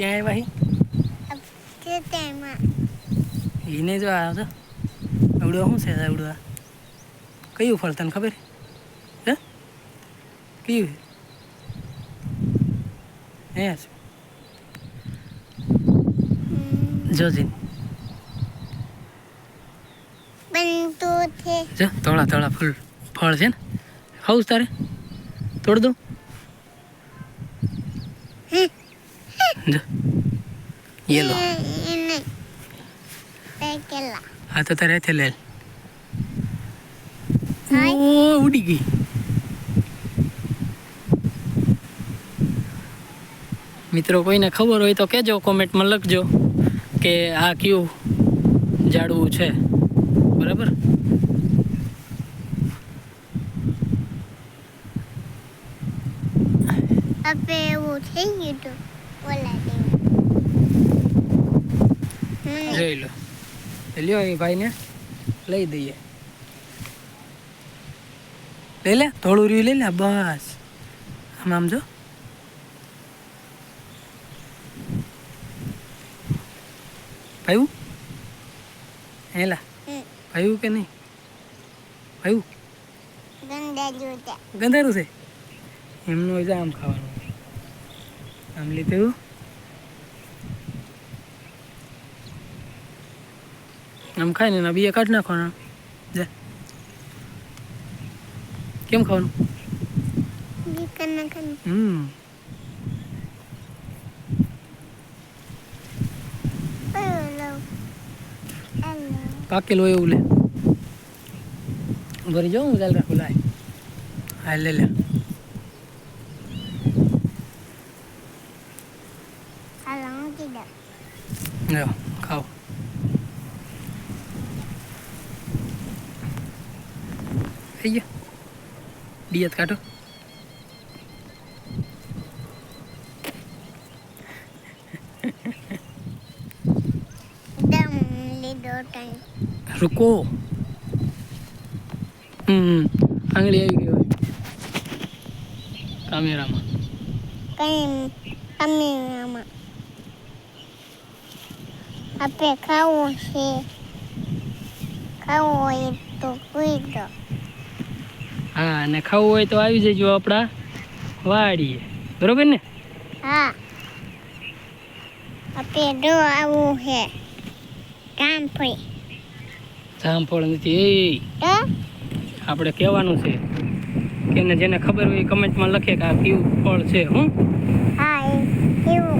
ક્યાં આવ્યા હી? એને જો આવ્યો તો? આવડો શું છે આવડો કયું ફળ તને ખબર? હે? કયું? હે જોજીન જો થોડા થોડા ફૂલ ફળ છે ને? ખાવું છે તારે? તોડ દઉં? જો યેલો હા તો તારે છે લેલ ઓ ઉડી ગઈ મિત્રો કોઈને ખબર હોય તો કહેજો કોમેન્ટમાં લખજો કે આ કયું જાડવું છે બરાબર? આપણે એવું થઈ ગયું જોઈ લો. લ્યો એ ભાઈને. લઈ દઈએ. લઈ લે થોડું રહ્યું લઈ લે બસ. આમ આમ જો. ભાઈ હેલા. ભાઈ કે નહીં? ભાઈ ગંધારું છે. એમનું હોય આમ ખાવાનું. આમ લીધું. આમ ખાય ને એના બીએ કાઢી નાખવાના. જા. કેમ ખાવાનું? હમ. પાકેલું એવું લે. ભરી જાઉં ચાલ રાખું લાય. હા લે લે હાલો હું કીધું લ્યો ખાઓ થઈ ગયો દિયત કાઢો દમ લીધો ટાઈમ રૂકો હમ આંગળી આવી ગઈ હોય કામેરામાં કઈ કમેરામાં આપણે ખાવું છે ખાવું હોય તો કુઈ દો હા અને ખાવું હોય તો આવી જજો આપણા વાડીએ બરોબર ને હા આપણે જો આવું છે જામફળી જામફળ નથી એ આપણે કહેવાનું છે કે જેને ખબર હોય કમેન્ટમાં લખે કે આ કયું ફળ છે હું હા એ કેવું